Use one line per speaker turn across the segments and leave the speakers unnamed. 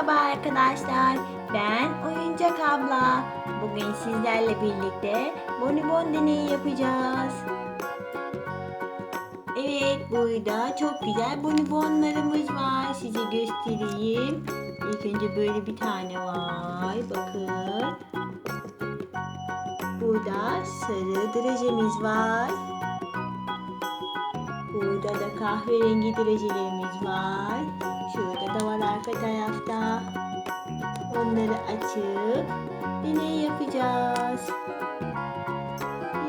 Merhaba arkadaşlar. Ben Oyuncak Abla. Bugün sizlerle birlikte bonibon deneyi yapacağız. Evet, burada çok güzel bonibonlarımız var. Size göstereyim. İlk önce böyle bir tane var. Bakın. Burada sarı drejemiz var. Burada da kahverengi drejelerimiz var. Arka tarafta. Onları açıp deney yapacağız.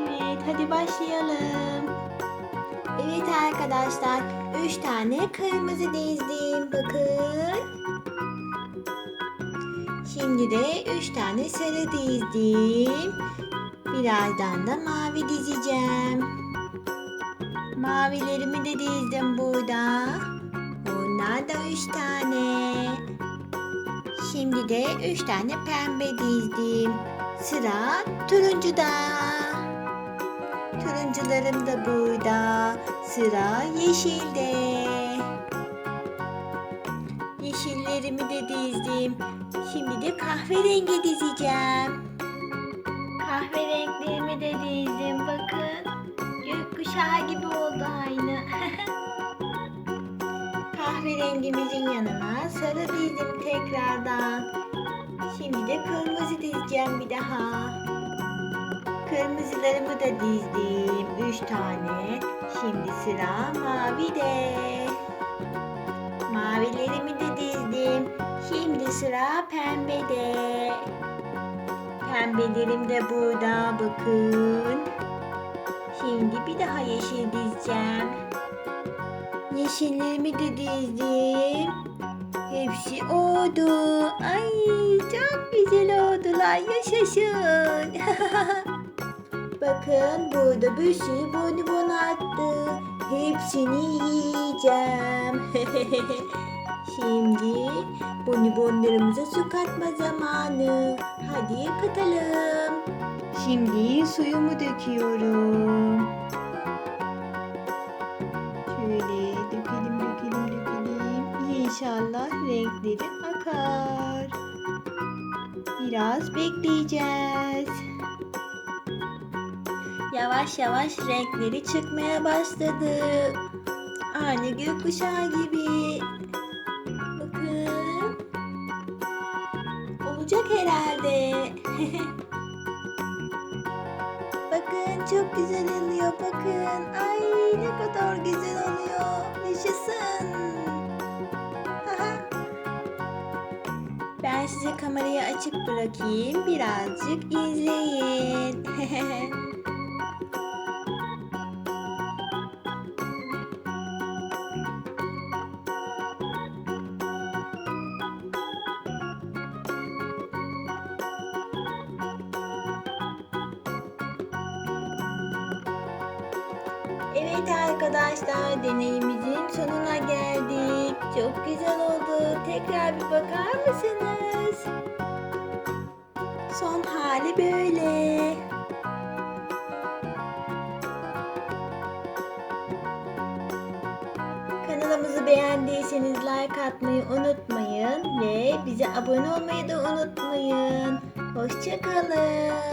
Evet hadi başlayalım. Evet arkadaşlar 3 tane kırmızı dizdim. Bakın. Şimdi de 3 tane sarı dizdim. Birazdan da mavi dizeceğim. Mavilerimi de dizdim burada. Şimdi de üç tane pembe dizdim. Sıra turuncuda. Turuncularım da burada. Sıra yeşilde. Yeşillerimi de dizdim. Şimdi de kahverengi dizeceğim. Kahverenklerimi de dizdim. Bakın. Gökkuşağı gibi oldu aynı. Kahverengimizin yanına sarı dizdim tekrardan. Şimdi de kırmızı dizeceğim bir daha. Kırmızılarımı da dizdim. Üç tane. Şimdi sıra mavide. Mavilerimi de dizdim. Şimdi sıra pembede. Pembelerim de burada bakın. Şimdi bir daha yeşil dizeceğim. Yeşillerimi de dizdim. Hepsi oldu. Ay çok güzel oldular. Yaşasın. Bakın burada bir sürü bonibon attı. Hepsini yiyeceğim. Şimdi bonibonlarımıza su katma zamanı. Hadi katalım. Şimdi suyumu döküyorum. Şöyle dökelim dökelim dökelim. İnşallah renkleri akar. Biraz bekleyeceğiz. Yavaş yavaş renkleri çıkmaya başladı. Aynı gökkuşağı gibi. Bakın. Olacak herhalde. Çok güzel oluyor bakın. Ay ne kadar güzel oluyor. Yaşasın. Ben size kamerayı açık bırakayım. Birazcık izleyin. Evet arkadaşlar deneyimizin sonuna geldik. Çok güzel oldu. Tekrar bir bakar mısınız? Son hali böyle. Kanalımızı beğendiyseniz like atmayı unutmayın ve bize abone olmayı da unutmayın. Hoşçakalın.